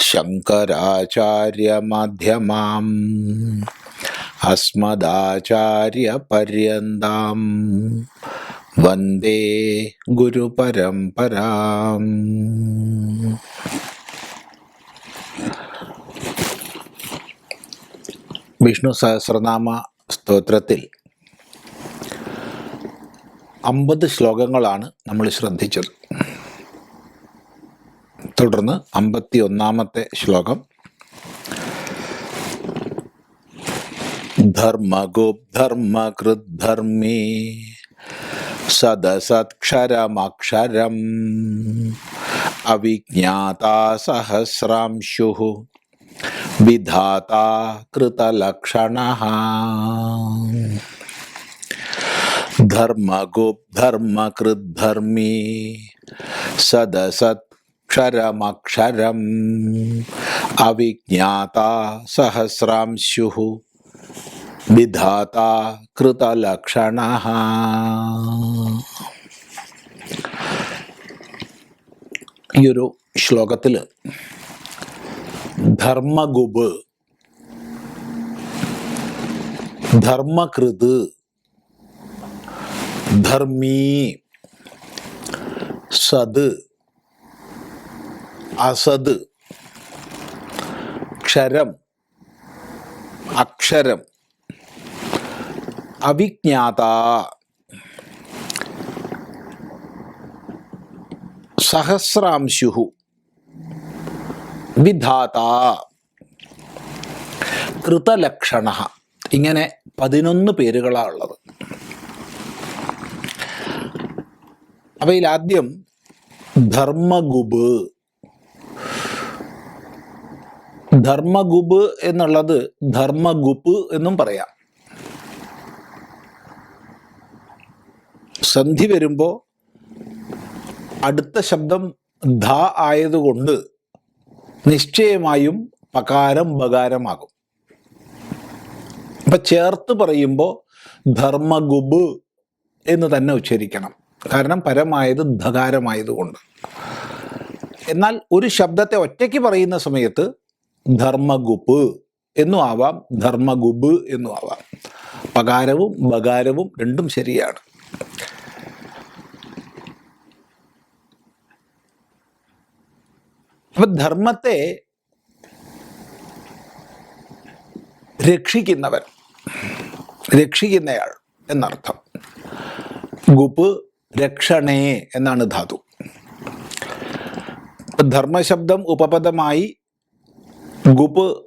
ശങ്കരാചാര്യമധ്യമാം. അസ്മദാചാര്യപര്യന്താം. വന്ദേ ഗുരുപരംപരാം വിഷ്ണു സഹസ്രനാമ സ്തോത്രത്തിൽ അമ്പത് ശ്ലോകങ്ങളാണ് നമ്മൾ ശ്രദ്ധിച്ചത്. തുടർന്ന് അമ്പത്തി ഒന്നാമത്തെ ശ്ലോകം. ധർമ്മഗുബ്ധർമ്മകൃദ്ധർമ്മി സദസത്ക്ഷരമക്ഷരം അവിജ്ഞാത സഹസ്രാംശു വിധാതാ കൃതലക്ഷണ ധർമ്മഗുബ്ധർമ്മകൃദ്ധർമ്മി സദസത് ക്ഷരമക്ഷരം അവിജ്ഞാത സഹസ്രാംശു വിധാത കൃതലക്ഷണ ഈ ഒരു ശ്ലോകത്തിൽ ധർമ്മഗുബ് ധർമ്മകൃത് ധർമ്മീ സത് അസത് ക്ഷരം അക്ഷരം അവിജ്ഞാത സഹസ്രാംശു വിധാത കൃതലക്ഷണ. ഇങ്ങനെ പതിനൊന്ന് പേരുകളാണ് ഉള്ളത്. അവയിൽ ആദ്യം ധർമ്മഗുബ് ധർമ്മഗുബ് എന്നുള്ളത് ധർമ്മഗുപ്പ് എന്നും പറയാം. സന്ധി വരുമ്പോൾ അടുത്ത ശബ്ദം ധ ആയതുകൊണ്ട് നിശ്ചയമായും പകാരം ബകാരമാകും അപ്പൊ ചേർത്ത് പറയുമ്പോൾ ധർമ്മഗുബ് എന്ന് തന്നെ ഉച്ചരിക്കണം. കാരണം പരമായത് ധകാരമായതുകൊണ്ട്. എന്നാൽ ഒരു ശബ്ദത്തെ ഒറ്റയ്ക്ക് പറയുന്ന സമയത്ത് ധർമ്മഗുപ്പ് എന്നും ആവാം ധർമ്മഗുബ് എന്നും ആവാം പകാരവും ബകാരവും രണ്ടും ശരിയാണ്. അപ്പൊ ധർമ്മത്തെ രക്ഷിക്കുന്നവൻ രക്ഷിക്കുന്നയാൾ എന്നർത്ഥം. ഗുപ്പ് രക്ഷണേ എന്നാണ് ധാതു. ധർമ്മശബ്ദം ഉപപദമായി ഗുപ്പ്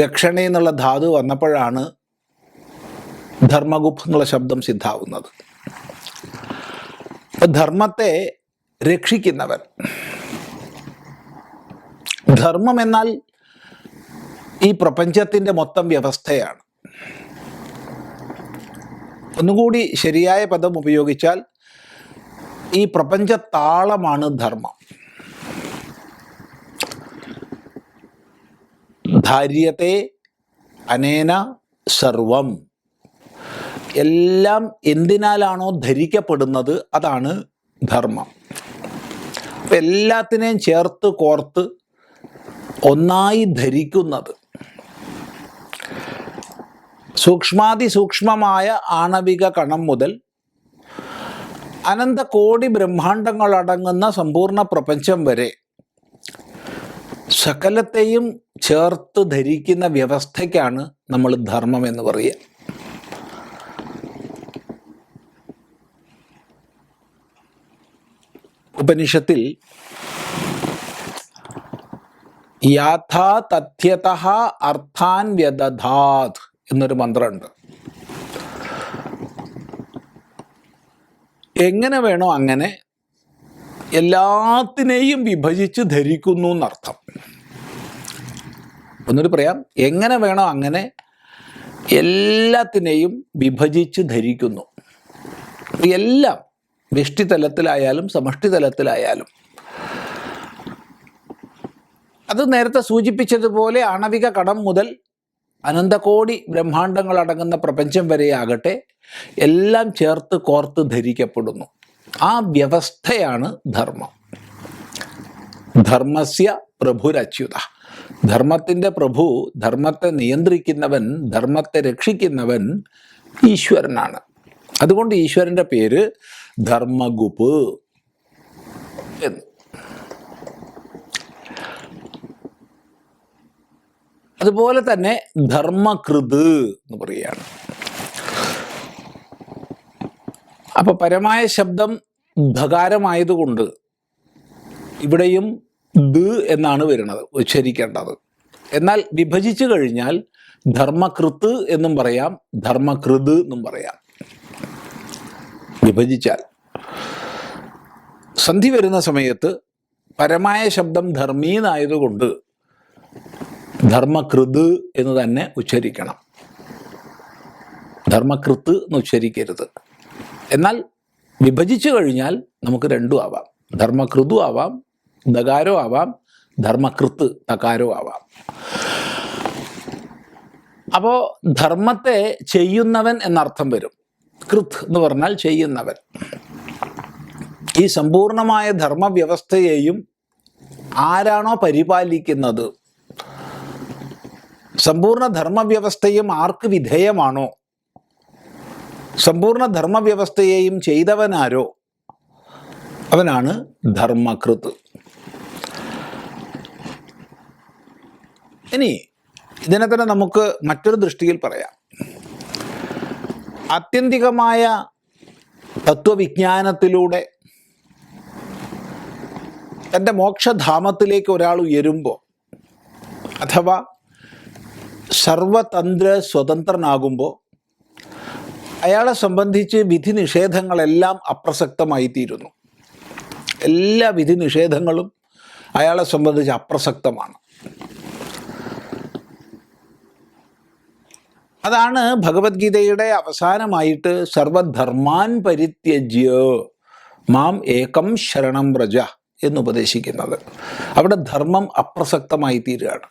രക്ഷണേ എന്നുള്ള ധാതു വന്നപ്പോഴാണ് ധർമ്മഗുപ്പ് എന്നുള്ള ശബ്ദം സിദ്ധാവുന്നത്. ധർമ്മത്തെ രക്ഷിക്കുന്നവൻ. ധർമ്മം എന്നാൽ ഈ പ്രപഞ്ചത്തിന്റെ മൊത്തം വ്യവസ്ഥയാണ്. ഒന്നുകൂടി ശരിയായ പദം ഉപയോഗിച്ചാൽ ഈ പ്രപഞ്ചത്താളമാണ് ധർമ്മം. ധാര്യത്തെ അനേന സർവം. എല്ലാം എന്തിനാലാണോ ധരിക്കപ്പെടുന്നത് അതാണ് ധർമ്മം. അപ്പം എല്ലാത്തിനെയും ചേർത്ത് കോർത്ത് ഒന്നായി ധരിക്കുന്നത്. സൂക്ഷ്മാതി സൂക്ഷ്മമായ ആണവിക കണം മുതൽ അനന്ത കോടി ബ്രഹ്മാണ്ടങ്ങളടങ്ങുന്ന സമ്പൂർണ പ്രപഞ്ചം വരെ സകലത്തെയും ചേർത്ത് ധരിക്കുന്ന വ്യവസ്ഥയ്ക്കാണ് നമ്മൾ ധർമ്മം എന്ന് പറയുക. ഉപനിഷത്തിൽ യാഥാ അർത്ഥാൻ വ്യദധാത് എന്നൊരു മന്ത്രമുണ്ട്. എങ്ങനെ വേണോ അങ്ങനെ എല്ലാത്തിനെയും വിഭജിച്ച് ധരിക്കുന്നു എന്നർത്ഥം. ഒന്നുകൂടി പറയാം. എങ്ങനെ വേണോ അങ്ങനെ എല്ലാത്തിനെയും വിഭജിച്ച് ധരിക്കുന്നു. എല്ലാം വ്യഷ്ടിതലത്തിലായാലും സമഷ്ടിതലത്തിലായാലും അത് നേരത്തെ സൂചിപ്പിച്ചതുപോലെ ആണവിക കടം മുതൽ അനന്തകോടി ബ്രഹ്മാണ്ടങ്ങൾ അടങ്ങുന്ന പ്രപഞ്ചം വരെയാകട്ടെ എല്ലാം ചേർത്ത് കോർത്ത് ധരിക്കപ്പെടുന്നു. ആ വ്യവസ്ഥയാണ് ധർമ്മം. ധർമ്മസ്യ പ്രഭുരച്യുത. ധർമ്മത്തിന്റെ പ്രഭു ധർമ്മത്തെ നിയന്ത്രിക്കുന്നവൻ ധർമ്മത്തെ രക്ഷിക്കുന്നവൻ ഈശ്വരനാണ്. അതുകൊണ്ട് ഈശ്വരന്റെ പേര് ധർമ്മഗുപ് എന്ന്. അതുപോലെ തന്നെ ധർമ്മകൃത് എന്ന് പറയുകയാണ്. അപ്പൊ പരമായ ശബ്ദം ധകാരമായതുകൊണ്ട് ഇവിടെയും ദ് എന്നാണ് വരുന്നത് ഉച്ചരിക്കേണ്ടത്. എന്നാൽ വിഭജിച്ചു കഴിഞ്ഞാൽ ധർമ്മകൃത്ത് എന്നും പറയാം ധർമ്മകൃത് എന്നും പറയാം. വിഭജിച്ചാൽ. സന്ധി വരുന്ന സമയത്ത് പരമായ ശബ്ദം ധർമ്മീന്നായതുകൊണ്ട് ധർമ്മകൃത് എന്ന് തന്നെ ഉച്ചരിക്കണം. ധർമ്മകൃത്ത് എന്ന് ഉച്ചരിക്കരുത്. എന്നാൽ വിഭജിച്ചു കഴിഞ്ഞാൽ നമുക്ക് രണ്ടും ആവാം. ധർമ്മകൃതു ആവാം ദകാരോ ആവാം ധർമ്മകൃത്ത് തകാരോ ആവാം. അപ്പോൾ ധർമ്മത്തെ ചെയ്യുന്നവൻ എന്നർത്ഥം വരും. കൃത് എന്ന് പറഞ്ഞാൽ ചെയ്യുന്നവൻ. ഈ സമ്പൂർണമായ ധർമ്മവ്യവസ്ഥയെയും ആരാണോ പരിപാലിക്കുന്നത് സമ്പൂർണ ധർമ്മവ്യവസ്ഥയും ആർക്ക് വിധേയമാണോ സമ്പൂർണ ധർമ്മവ്യവസ്ഥയെയും ചെയ്തവനാരോ അവനാണ് ധർമ്മകൃത് ഇനി ഇതിനെ തന്നെ നമുക്ക് മറ്റൊരു ദൃഷ്ടിയിൽ പറയാം. ആത്യന്തികമായ തത്വവിജ്ഞാനത്തിലൂടെ തന്റെ മോക്ഷധാമത്തിലേക്ക് ഒരാൾ ഉയരുമ്പോൾ അഥവാ സർവതന്ത്ര സ്വതന്ത്രനാകുമ്പോൾ അയാളെ സംബന്ധിച്ച് വിധി നിഷേധങ്ങളെല്ലാം അപ്രസക്തമായി തീരുന്നു എല്ലാ വിധി നിഷേധങ്ങളും അയാളെ സംബന്ധിച്ച് അപ്രസക്തമാണ്. അതാണ് ഭഗവത്ഗീതയുടെ അവസാനമായിട്ട് സർവധർമാൻ പരിത്യജ്യ മാം ഏകം ശരണം വ്രജ എന്ന് ഉപദേശിക്കുന്നത്. അവിടെ ധർമ്മം അപ്രസക്തമായി തീരുകയാണ്.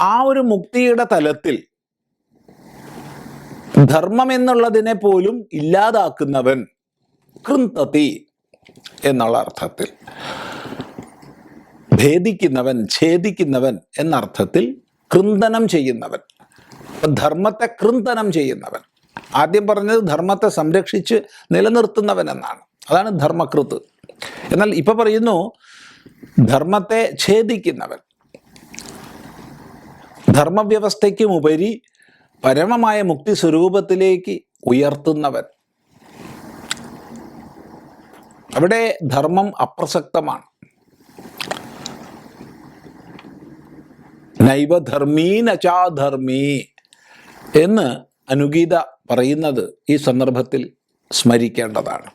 ആ ഒരു മുക്തിയുടെ തലത്തിൽ ധർമ്മം എന്നുള്ളതിനെ പോലും ഇല്ലാതാക്കുന്നവൻ കൃന്തതി എന്നുള്ള അർത്ഥത്തിൽ. ഭേദിക്കുന്നവൻ ഛേദിക്കുന്നവൻ എന്നർത്ഥത്തിൽ കൃന്തനം ചെയ്യുന്നവൻ. അപ്പൊ ധർമ്മത്തെ കൃന്തനം ചെയ്യുന്നവൻ. ആദ്യം പറഞ്ഞത് ധർമ്മത്തെ സംരക്ഷിച്ച് നിലനിർത്തുന്നവൻ എന്നാണ്. അതാണ് ധർമ്മകൃത്ത്. എന്നാൽ ഇപ്പൊ പറയുന്നു ധർമ്മത്തെ ഛേദിക്കുന്നവൻ. ധർമ്മവ്യവസ്ഥയ്ക്കും ഉപരി പരമമായ മുക്തി സ്വരൂപത്തിലേക്ക് ഉയർത്തുന്നവൻ. അവിടെ ധർമ്മം അപ്രസക്തമാണ്. നൈവധർമ്മീ നചാധർമ്മീ. എന്ന് അനുഗീത പറയുന്നത് ഈ സന്ദർഭത്തിൽ സ്മരിക്കേണ്ടതാണ്.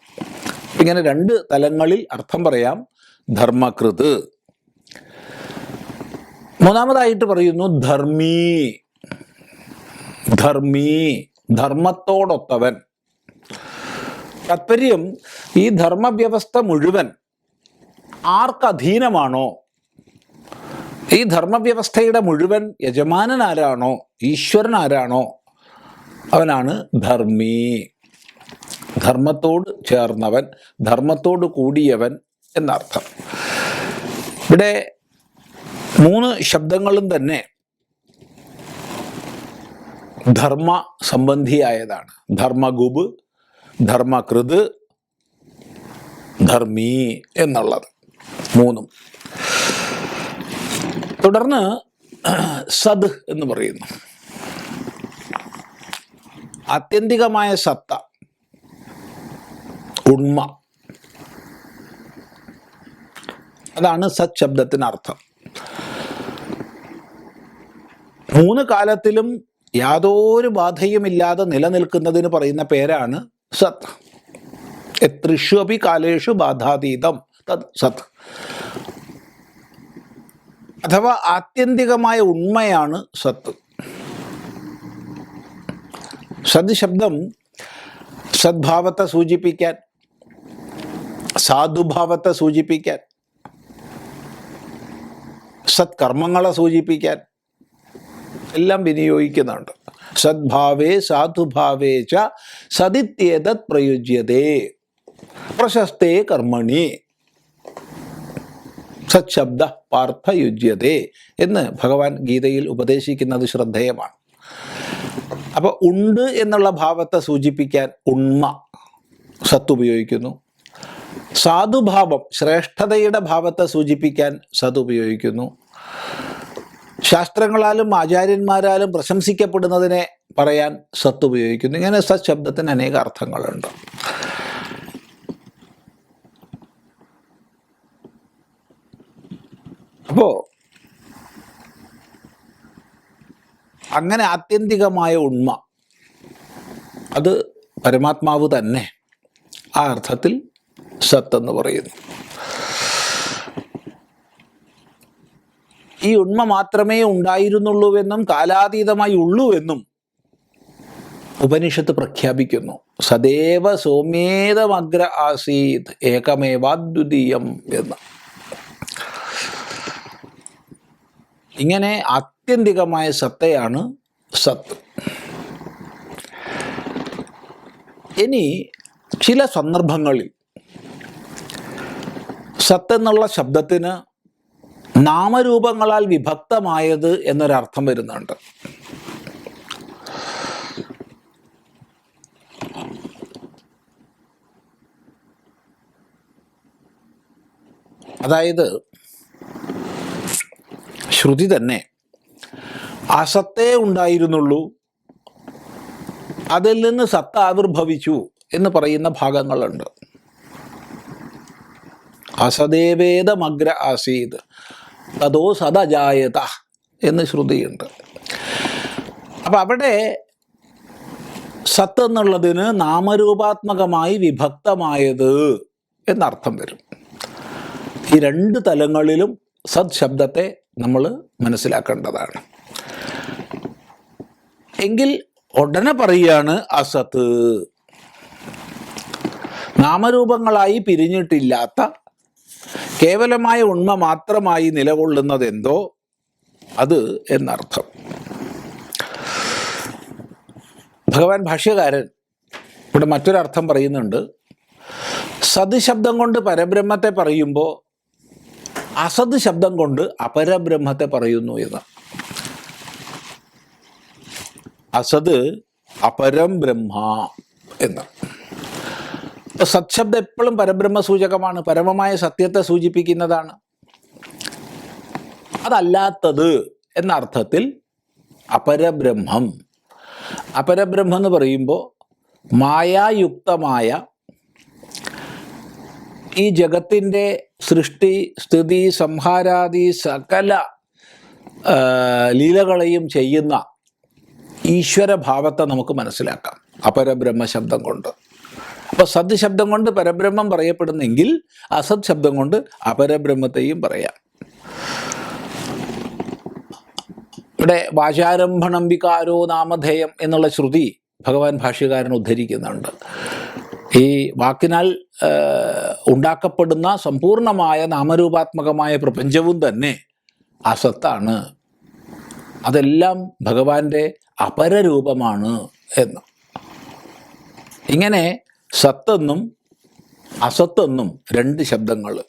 ഇങ്ങനെ രണ്ട് തലങ്ങളിൽ അർത്ഥം പറയാം. ധർമ്മകൃത്. മൂന്നാമതായിട്ട് പറയുന്നു ധർമ്മീ. ധർമ്മീ. ധർമ്മത്തോടൊത്തവൻ. താത്പര്യം ഈ ധർമ്മവ്യവസ്ഥ മുഴുവൻ ആർക്കധീനമാണോ ഈ ധർമ്മവ്യവസ്ഥയുടെ മുഴുവൻ യജമാനൻ ആരാണോ ഈശ്വരൻ ആരാണോ അവനാണ് ധർമ്മി. ധർമ്മത്തോട് ചേർന്നവൻ ധർമ്മത്തോട് കൂടിയവൻ എന്നർത്ഥം. ഇവിടെ മൂന്ന് ശബ്ദങ്ങളും തന്നെ ധർമ്മ സംബന്ധിയായതാണ് ധർമ്മഗുബ് ധർമ്മകൃത് ധർമ്മീ എന്നുള്ളത്. മൂന്നും. തുടർന്ന് സദ് എന്ന് പറയുന്നു. ആത്യന്തികമായ സത്ത ഉണ്മ. അതാണ് സത് ശബ്ദത്തിന് അർത്ഥം. മൂന്ന് കാലത്തിലും യാതൊരു ബാധയുമില്ലാതെ നിലനിൽക്കുന്നതിന് പറയുന്ന പേരാണ് സത്. എത്രിഷു അപി കാലേഷു ബാധാതീതം. തത് സത്. അഥവാ ആത്യന്തികമായ ഉണ്മയാണ് സത്ത്. സത് ശബ്ദം സദ്ഭാവത്തെ സൂചിപ്പിക്കാൻ സാധുഭാവത്തെ സൂചിപ്പിക്കാൻ സത്കർമ്മങ്ങളെ സൂചിപ്പിക്കാൻ എല്ലാം വിനിയോഗിക്കുന്നുണ്ട്. സദ്ഭാവേ സാധുഭാവേ ച സതിത്യേതത് പ്രയുജ്യതേ. പ്രശസ്തേ കർമ്മണി. സത്ശബ്ദ പാർത്ഥയുജ്യതേ എന്ന് ഭഗവാൻ ഗീതയിൽ ഉപദേശിക്കുന്നത് ശ്രദ്ധേയമാണ്. അപ്പോൾ ഉണ്ട് എന്നുള്ള ഭാവത്തെ സൂചിപ്പിക്കാൻ ഉണ്മ സത്ത് ഉപയോഗിക്കുന്നു സാധുഭാവം ശ്രേഷ്ഠതയുടെ ഭാവത്തെ സൂചിപ്പിക്കാൻ സത് ഉപയോഗിക്കുന്നു ശാസ്ത്രങ്ങളാലും ആചാര്യന്മാരാലും പ്രശംസിക്കപ്പെടുന്നതിനെ പറയാൻ സത്ത് ഉപയോഗിക്കുന്നു ഇങ്ങനെ സത് ശബ്ദത്തിന് അനേക അർത്ഥങ്ങളുണ്ട് അപ്പോ അങ്ങനെ ആത്യന്തികമായ ഉണ്മ അത് പരമാത്മാവ് തന്നെ ആ അർത്ഥത്തിൽ സത്തെന്ന് പറയുന്നു. ഈ ഉണ്മ മാത്രമേ ഉണ്ടായിരുന്നുള്ളൂവെന്നും കാലാതീതമായി ഉള്ളൂവെന്നും ഉപനിഷത്ത് പ്രഖ്യാപിക്കുന്നു. സദേവ സോമേതമഗ്ര ആസീത് ഏകമേവാദ്വിതീയം എന്ന്. ഇങ്ങനെ ആത്യന്തികമായ സത്തയാണ് സത്ത്. ഇനി ചില സന്ദർഭങ്ങളിൽ സത്ത് എന്നുള്ള ശബ്ദത്തിന് നാമരൂപങ്ങളാൽ വിഭക്തമായത് എന്നൊരർത്ഥം വരുന്നുണ്ട്. അതായത് ശ്രുതി തന്നെ അസത്തേ ഉണ്ടായിരുന്നുള്ളൂ. അതിൽ നിന്ന് സത്ത ആവിർഭവിച്ചു എന്ന് പറയുന്ന ഭാഗങ്ങളുണ്ട്. അസദേവേദമഗ്ര ആസീത്. തതോ സദജായത എന്ന് ശ്രുതിയുണ്ട്. അപ്പം അവിടെ സത്ത് എന്നുള്ളതിന് നാമരൂപാത്മകമായി വിഭക്തമായത് എന്നർത്ഥം വരും. ഈ രണ്ട് തലങ്ങളിലും സത് ശബ്ദത്തെ നമ്മൾ മനസ്സിലാക്കേണ്ടതാണ്. എങ്കിൽ ഉടനെ പറയുകയാണ് അസത്ത്. നാമരൂപങ്ങളായി പിരിഞ്ഞിട്ടില്ലാത്ത കേവലമായ ഉണ്മ മാത്രമായി നിലകൊള്ളുന്നത് എന്തോ അത് എന്നർത്ഥം. ഭഗവാൻ ഭാഷ്യകാരൻ ഇവിടെ മറ്റൊരർത്ഥം പറയുന്നുണ്ട്. സത് ശബ്ദം കൊണ്ട് പരബ്രഹ്മത്തെ പറയുമ്പോൾ അസത് ശബ്ദം കൊണ്ട് അപരബ്രഹ്മത്തെ പറയുന്നു എന്ന്. അസത് അപരം ബ്രഹ്മ എന്ന്. സത്ശബ്ദം എപ്പോഴും പരബ്രഹ്മ സൂചകമാണ് പരമമായ സത്യത്തെ സൂചിപ്പിക്കുന്നതാണ്. അതല്ലാത്തത് എന്ന അർത്ഥത്തിൽ അപരബ്രഹ്മം. അപരബ്രഹ്മം എന്ന് പറയുമ്പോൾ മായായുക്തമായ ഈ ജഗത്തിന്റെ സൃഷ്ടി സ്ഥിതി സംഹാരാദി സകല ലീലകളെയും ചെയ്യുന്ന ഈശ്വരഭാവത്തെ നമുക്ക് മനസ്സിലാക്കാം. അപരബ്രഹ്മ ശബ്ദം കൊണ്ട്. അപ്പോൾ സത് ശബ്ദം കൊണ്ട് പരബ്രഹ്മം പറയപ്പെടുന്നെങ്കിൽ അസത് ശബ്ദം കൊണ്ട് അപരബ്രഹ്മത്തെയും പറയാം. ഇവിടെ വാചാരംഭണം വികാരോ നാമധേയം എന്നുള്ള ശ്രുതി ഭഗവാൻ ഭാഷ്യകാരൻ ഉദ്ധരിക്കുന്നുണ്ട്. ഈ വാക്കിനാൽ ഉണ്ടാക്കപ്പെടുന്ന സമ്പൂർണമായ നാമരൂപാത്മകമായ പ്രപഞ്ചവും തന്നെ അസത്താണ്. അതെല്ലാം ഭഗവാന്റെ അപരരൂപമാണ് എന്ന്. ഇങ്ങനെ സത്തെന്നും അസത്തെന്നും രണ്ട് ശബ്ദങ്ങൾ.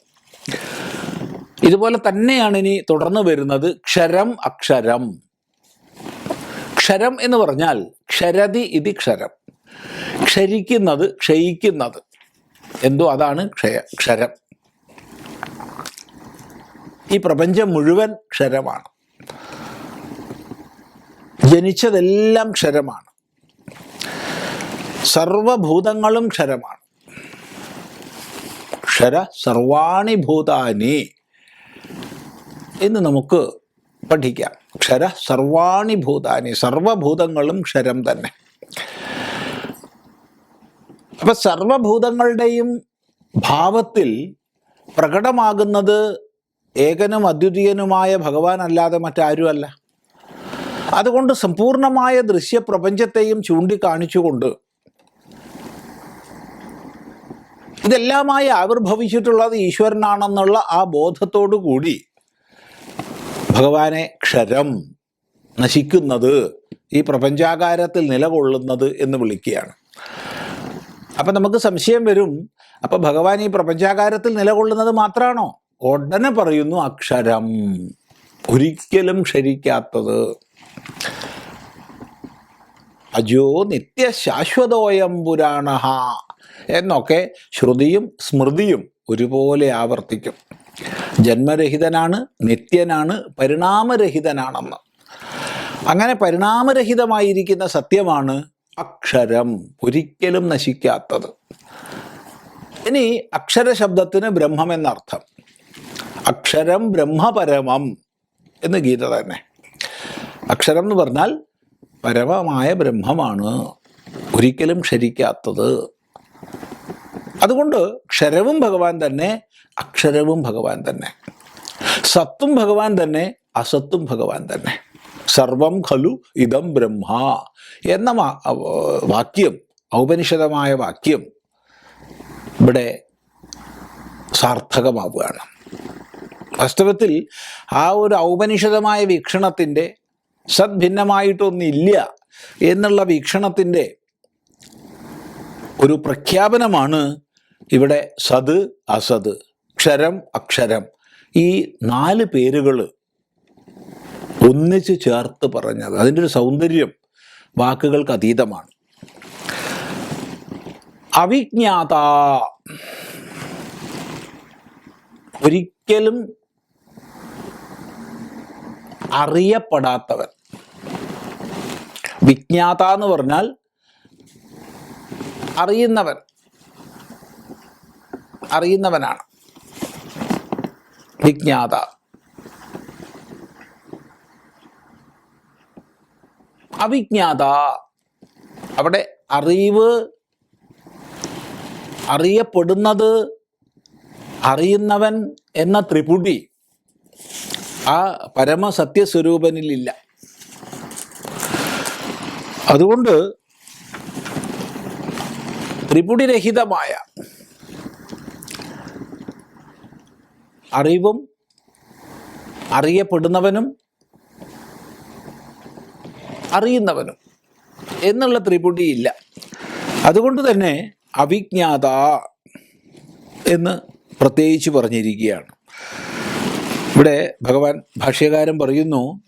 ഇതുപോലെ തന്നെയാണ് ഇനി തുടർന്ന് വരുന്നത് ക്ഷരം അക്ഷരം. ക്ഷരം എന്ന് പറഞ്ഞാൽ ക്ഷരതി ഇതി ക്ഷരം. ക്ഷരിക്കുന്നത് ക്ഷയിക്കുന്നത്. എന്തോ അതാണ് ക്ഷയ ക്ഷരം. ഈ പ്രപഞ്ചം മുഴുവൻ ക്ഷരമാണ്. ജനിച്ചതെല്ലാം ക്ഷരമാണ്. സർവഭൂതങ്ങളും ക്ഷരമാണ്. ക്ഷര സർവാണി ഭൂതാനി എന്ന് നമുക്ക് പഠിക്കാം. ക്ഷര സർവാണി ഭൂതാനി സർവഭൂതങ്ങളും ക്ഷരം തന്നെ. അപ്പൊ സർവഭൂതങ്ങളുടെയും ഭാവത്തിൽ പ്രകടമാകുന്നത് ഏകനും അദ്വിതീയനുമായ ഭഗവാൻ അല്ലാതെ മറ്റാരുമല്ല. അതുകൊണ്ട് സമ്പൂർണമായ ദൃശ്യപ്രപഞ്ചത്തെയും ചൂണ്ടിക്കാണിച്ചുകൊണ്ട് ഇതെല്ലാമായി ആവിർഭവിച്ചിട്ടുള്ളത് ഈശ്വരനാണെന്നുള്ള ആ ബോധത്തോടു കൂടി ഭഗവാനെ ക്ഷരം നശിക്കുന്നത് ഈ പ്രപഞ്ചാകാരത്തിൽ നിലകൊള്ളുന്നത് എന്ന് വിളിക്കുകയാണ്. അപ്പം നമുക്ക് സംശയം വരും. അപ്പം ഭഗവാൻ ഈ പ്രപഞ്ചാകാരത്തിൽ നിലകൊള്ളുന്നത് മാത്രമാണോ ഉടനെ പറയുന്നു അക്ഷരം. ഒരിക്കലും ക്ഷരിക്കാത്തത്. അജോ നിത്യശാശ്വതോയം പുരാണ എന്നൊക്കെ ശ്രുതിയും സ്മൃതിയും ഒരുപോലെ ആവർത്തിക്കും. ജന്മരഹിതനാണ് നിത്യനാണ് പരിണാമരഹിതനാണെന്ന്. അങ്ങനെ പരിണാമരഹിതമായിരിക്കുന്ന സത്യമാണ് അക്ഷരം ഒരിക്കലും നശിക്കാത്തത്. ഇനി അക്ഷരശബ്ദത്തിന് ബ്രഹ്മം എന്നർത്ഥം. അക്ഷരം ബ്രഹ്മപരമം എന്ന് ഗീത തന്നെ. അക്ഷരം എന്ന് പറഞ്ഞാൽ പരമമായ ബ്രഹ്മമാണ് ഒരിക്കലും ക്ഷരിക്കാത്തത്. അതുകൊണ്ട് ക്ഷരവും ഭഗവാൻ തന്നെ അക്ഷരവും ഭഗവാൻ തന്നെ. സത്തും ഭഗവാൻ തന്നെ അസത്തും ഭഗവാൻ തന്നെ. സർവം ഖലു ഇതം ബ്രഹ്മ എന്ന വാക്യം ഔപനിഷദമായ വാക്യം ഇവിടെ സാർത്ഥകമാവുകയാണ്. വാസ്തവത്തിൽ ആ ഒരു ഔപനിഷദമായ വീക്ഷണത്തിന്റെ സദ്ഭിന്നമായിട്ടൊന്നില്ല എന്നുള്ള വീക്ഷണത്തിന്റെ ഒരു പ്രഖ്യാപനമാണ് ഇവിടെ സത് അസത് ക്ഷരം അക്ഷരം ഈ നാല് പേരുകൾ ഒന്നിച്ച് ചേർത്ത് പറഞ്ഞത്. അതിന്റെ ഒരു സൗന്ദര്യം വാക്കുകൾക്ക് അതീതമാണ്. അവിജ്ഞാത. ഒരിക്കലും അറിയപ്പെടാത്തവൻ. വിജ്ഞാത എന്ന് പറഞ്ഞാൽ അറിയുന്നവൻ. അറിയുന്നവനാണ്. വിജ്ഞാത. അവിജ്ഞാത. അവിടെ അറിവ് അറിയപ്പെടുന്നത് അറിയുന്നവൻ എന്ന ത്രിപുടി ആ പരമസത്യസ്വരൂപനിലില്ല. അതുകൊണ്ട് ത്രിപുടിരഹിതമായ അറിവും അറിയപ്പെടുന്നവനും അറിയുന്നവനും എന്നുള്ള ത്രിപുടി ഇല്ല അതുകൊണ്ട് തന്നെ അവിജ്ഞാത എന്ന് പ്രത്യേകിച്ച് പറഞ്ഞിരിക്കുകയാണ്. ഇവിടെ ഭഗവാൻ ഭാഷ്യകാരൻ പറയുന്നു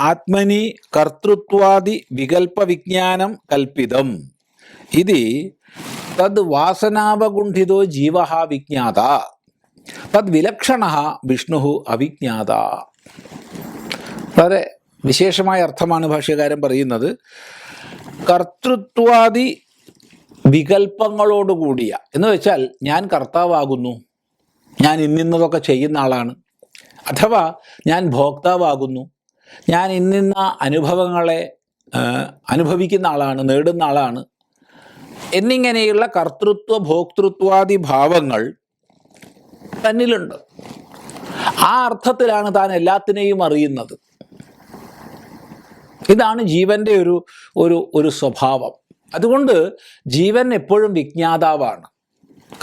ആത്മനി കർത്തൃത്വാദി വികൽപ്പ വിജ്ഞാനം കൽപ്പിതം. ഇത് തദ് വാസനാവകുണ്ഠിതോ ജീവ വിജ്ഞാത. തദ് വിലക്ഷണ വിഷ്ണു അവിജ്ഞാത. വളരെ വിശേഷമായ അർത്ഥമാണ് ഭാഷ്യകാരൻ പറയുന്നത്. കർത്തൃത്വാദി വികല്പങ്ങളോടുകൂടിയ എന്ന് വെച്ചാൽ ഞാൻ കർത്താവാകുന്നു ഞാൻ ഇന്നിന്നതൊക്കെ ചെയ്യുന്ന ആളാണ് അഥവാ ഞാൻ ഭോക്താവാകുന്നു ഞാൻ ഇന്നിന്ന അനുഭവങ്ങളെ അനുഭവിക്കുന്ന ആളാണ് നേടുന്ന ആളാണ്. എന്നിങ്ങനെയുള്ള കർത്തൃത്വ ഭോക്തൃത്വാദി ഭാവങ്ങൾ തന്നിലുണ്ട്. ആ അർത്ഥത്തിലാണ് താൻ എല്ലാത്തിനെയും അറിയുന്നത്. ഇതാണ് ജീവന്റെ ഒരു ഒരു ഒരു സ്വഭാവം. അതുകൊണ്ട് ജീവൻ എപ്പോഴും വിജ്ഞാതാവാണ്.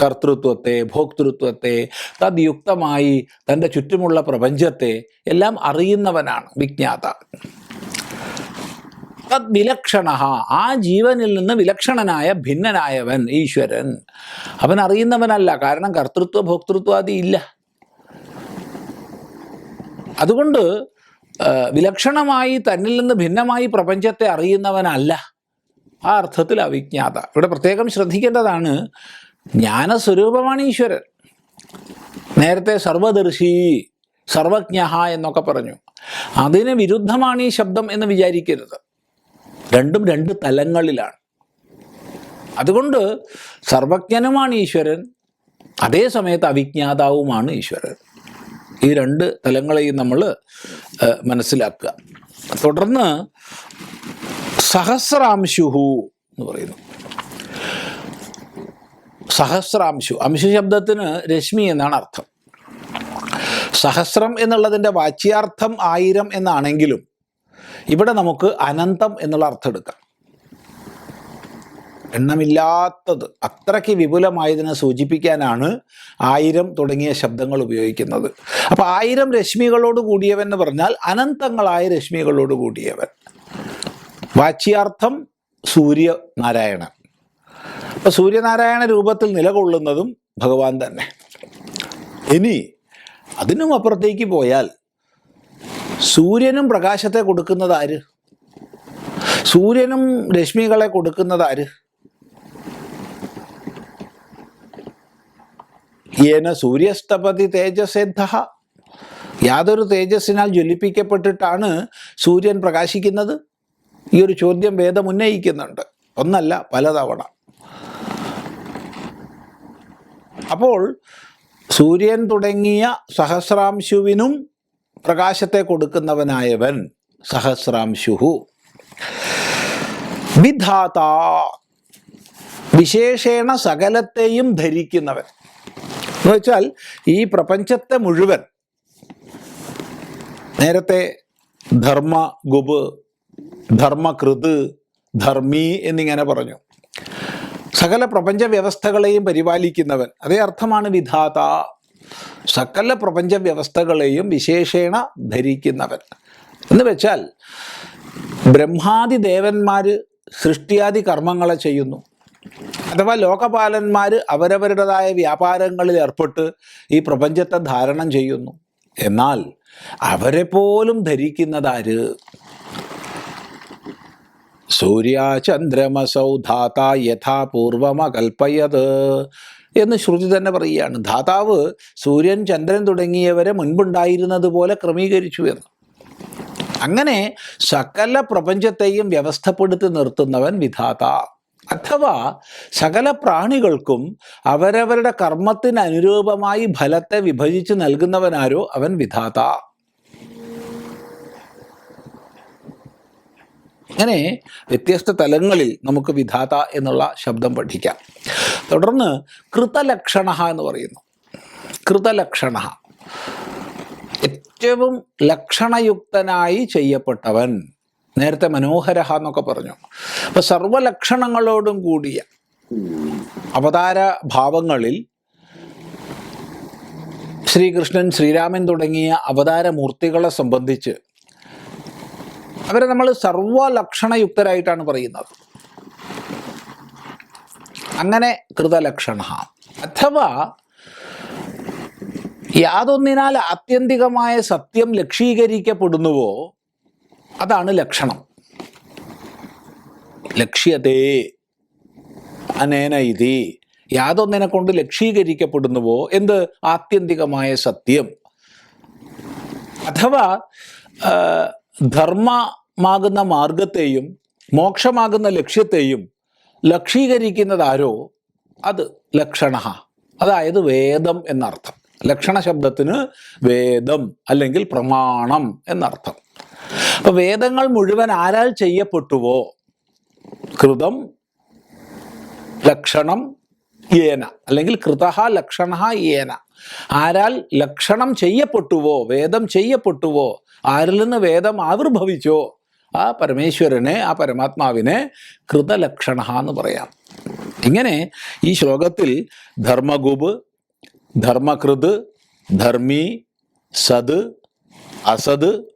കർത്തൃത്വത്തെ ഭോക്തൃത്വത്തെ തദ്യുക്തമായി തന്റെ ചുറ്റുമുള്ള പ്രപഞ്ചത്തെ എല്ലാം അറിയുന്നവനാണ് വിജ്ഞാത. തദ് വിലക്ഷണ ആ ജീവനിൽ നിന്ന് വിലക്ഷണനായ ഭിന്നനായവൻ ഈശ്വരൻ. അവൻ അറിയുന്നവനല്ല കാരണം കർത്തൃത്വ ഭോക്തൃത്വാദി ഇല്ല. അതുകൊണ്ട് വിലക്ഷണമായി തന്നിൽ നിന്ന് ഭിന്നമായി പ്രപഞ്ചത്തെ അറിയുന്നവനല്ല. ആ അർത്ഥത്തിൽ അവിജ്ഞാത. ഇവിടെ പ്രത്യേകം ശ്രദ്ധിക്കേണ്ടതാണ് ജ്ഞാനസ്വരൂപമാണ് ഈശ്വരൻ നേരത്തെ സർവദർശി സർവജ്ഞ എന്നൊക്കെ പറഞ്ഞു. അതിന് വിരുദ്ധമാണ് ഈ ശബ്ദം എന്ന് വിചാരിക്കരുത്. രണ്ടും രണ്ട് തലങ്ങളിലാണ്. അതുകൊണ്ട് സർവജ്ഞനുമാണ് ഈശ്വരൻ അതേ സമയത്ത് അവിജ്ഞാതാവുമാണ് ഈശ്വരൻ. ഈ രണ്ട് തലങ്ങളെയും നമ്മൾ മനസ്സിലാക്കുക. തുടർന്ന് സഹസ്രാംശുഹു എന്ന് പറയുന്നു. സഹസ്രാംശു അംശു ശബ്ദത്തിന് രശ്മി എന്നാണ് അർത്ഥം. സഹസ്രം എന്നുള്ളതിന്റെ വാച്യാർത്ഥം ആയിരം എന്നാണെങ്കിലും ഇവിടെ നമുക്ക് അനന്തം എന്നുള്ള അർത്ഥം എടുക്കാം. എണ്ണമില്ലാത്തത്. അത്രയ്ക്ക് വിപുലമായതിനെ സൂചിപ്പിക്കാനാണ് ആയിരം തുടങ്ങിയ ശബ്ദങ്ങൾ ഉപയോഗിക്കുന്നത്. അപ്പോൾ ആയിരം രശ്മികളോട് കൂടിയവൻ എന്ന് പറഞ്ഞാൽ അനന്തങ്ങളായ രശ്മികളോട് കൂടിയവൻ. വാച്യാർത്ഥം സൂര്യനാരായണൻ. അപ്പോൾ സൂര്യനാരായണ രൂപത്തിൽ നിലകൊള്ളുന്നതും ഭഗവാൻ തന്നെ. ഇനി അതിനും അപ്പുറത്തേക്ക് പോയാൽ സൂര്യനും പ്രകാശത്തെ കൊടുക്കുന്നത് ആര്? സൂര്യനും രശ്മികളെ കൊടുക്കുന്നത് ആര്? യേന സൂര്യസ്തപതി തേജസേദ്ധ യാതൊരു തേജസ്സിനാൽ ജ്വലിപ്പിക്കപ്പെട്ടിട്ടാണ് സൂര്യൻ പ്രകാശിക്കുന്നത്? ഈ ഒരു ചോദ്യം വേദം ഉന്നയിക്കുന്നുണ്ട്. ഒന്നല്ല പലതവണ. അപ്പോൾ സൂര്യൻ തുടങ്ങിയ സഹസ്രാംശുവിനും പ്രകാശത്തെ കൊടുക്കുന്നവനായവൻ സഹസ്രാംശുഹു. വിധാത. വിശേഷേണ സകലത്തെയും ധരിക്കുന്നവൻ. എന്ന് വെച്ചാൽ ഈ പ്രപഞ്ചത്തെ മുഴുവൻ നേരത്തെ ധർമ്മ ഗുബ് ധർമ്മകൃത് ധർമ്മി എന്നിങ്ങനെ പറഞ്ഞു. സകല പ്രപഞ്ച വ്യവസ്ഥകളെയും പരിപാലിക്കുന്നവൻ അതേ അർത്ഥമാണ് വിധാത. സകല പ്രപഞ്ച വ്യവസ്ഥകളെയും വിശേഷേണ ധരിക്കുന്നവൻ. എന്ന് വെച്ചാൽ ബ്രഹ്മാദി ദേവന്മാര് സൃഷ്ടിയാദി കർമ്മങ്ങളെ ചെയ്യുന്നു. അഥവാ ലോകപാലന്മാർ അവരവരുടേതായ വ്യാപാരങ്ങളിൽ ഏർപ്പെട്ട് ഈ പ്രപഞ്ചത്തെ ധാരണം ചെയ്യുന്നു. എന്നാൽ അവരെ പോലും ധരിക്കുന്നതാര്? സൂര്യാചന്ദ്രമസൗ യഥാപൂർവമ കൽപ്പയത് എന്ന് ശ്രുതി തന്നെ പറയുകയാണ്. ധാതാവ് സൂര്യൻ ചന്ദ്രൻ തുടങ്ങിയവരെ മുൻപുണ്ടായിരുന്നത് പോലെ ക്രമീകരിച്ചു എന്ന്. അങ്ങനെ സകല പ്രപഞ്ചത്തെയും വ്യവസ്ഥപ്പെടുത്തി നിർത്തുന്നവൻ വിധാത. അഥവാ സകല പ്രാണികൾക്കും അവരവരുടെ കർമ്മത്തിന് അനുരൂപമായി ഫലത്തെ വിഭജിച്ച് നൽകുന്നവനാരോ അവൻ വിധാത. അങ്ങനെ വ്യത്യസ്ത തലങ്ങളിൽ നമുക്ക് വിധാത എന്നുള്ള ശബ്ദം പഠിക്കാം. തുടർന്ന് കൃതലക്ഷണ എന്ന് പറയുന്നു. കൃതലക്ഷണ ഏറ്റവും ലക്ഷണയുക്തനായി ചെയ്യപ്പെട്ടവൻ. നേരത്തെ മനോഹരഹ എന്നൊക്കെ പറഞ്ഞു. അപ്പൊ സർവലക്ഷണങ്ങളോടും കൂടിയ അവതാര ഭാവങ്ങളിൽ ശ്രീകൃഷ്ണൻ ശ്രീരാമൻ തുടങ്ങിയ അവതാരമൂർത്തികളെ സംബന്ധിച്ച് അവരെ നമ്മൾ സർവലക്ഷണയുക്തരായിട്ടാണ് പറയുന്നത്. അങ്ങനെ കൃതലക്ഷണ. അഥവാ യാതൊന്നിനാൽ ആത്യന്തികമായ സത്യം ലക്ഷീകരിക്കപ്പെടുന്നുവോ അതാണ് ലക്ഷണം. ലക്ഷ്യതേ അനേന ഇതി. യാതൊന്നിനെ കൊണ്ട് ലക്ഷീകരിക്കപ്പെടുന്നുവോ എന്ത്? ആത്യന്തികമായ സത്യം. അഥവാ ധർമ്മമാകുന്ന മാർഗത്തെയും മോക്ഷമാകുന്ന ലക്ഷ്യത്തെയും ലക്ഷീകരിക്കുന്നതാരോ? അത് ലക്ഷണ അതായത് വേദം എന്നർത്ഥം. ലക്ഷണ ശബ്ദത്തിന് വേദം അല്ലെങ്കിൽ പ്രമാണം എന്നർത്ഥം. അപ്പൊ വേദങ്ങൾ മുഴുവൻ ആരാൽ ചെയ്യപ്പെട്ടുവോ? കൃതം ലക്ഷണം ഏന അല്ലെങ്കിൽ കൃത ലക്ഷണ ഏന ആരാൽ ലക്ഷണം ചെയ്യപ്പെട്ടുവോ വേദം ചെയ്യപ്പെട്ടുവോ ആരിൽ നിന്ന് വേദം ആവിർഭവിച്ചോ ആ പരമേശ്വരനെ ആ പരമാത്മാവിനെ കൃതലക്ഷണ എന്ന് പറയാം. ഇങ്ങനെ ഈ ശ്ലോകത്തിൽ ധർമ്മഗുബ് ധർമ്മകൃത് ധർമ്മി സത് അസത്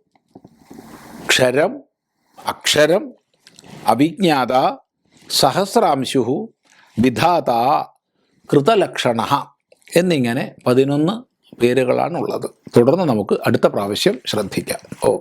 ക്ഷരം അക്ഷരം അവിജ്ഞാത സഹസ്രാംശു വിധാത കൃതലക്ഷണ എന്നിങ്ങനെ പതിനൊന്ന് പേരുകളാണുള്ളത്. തുടർന്ന് നമുക്ക് അടുത്ത പ്രാവശ്യം ശ്രദ്ധിക്കാം. ഓ.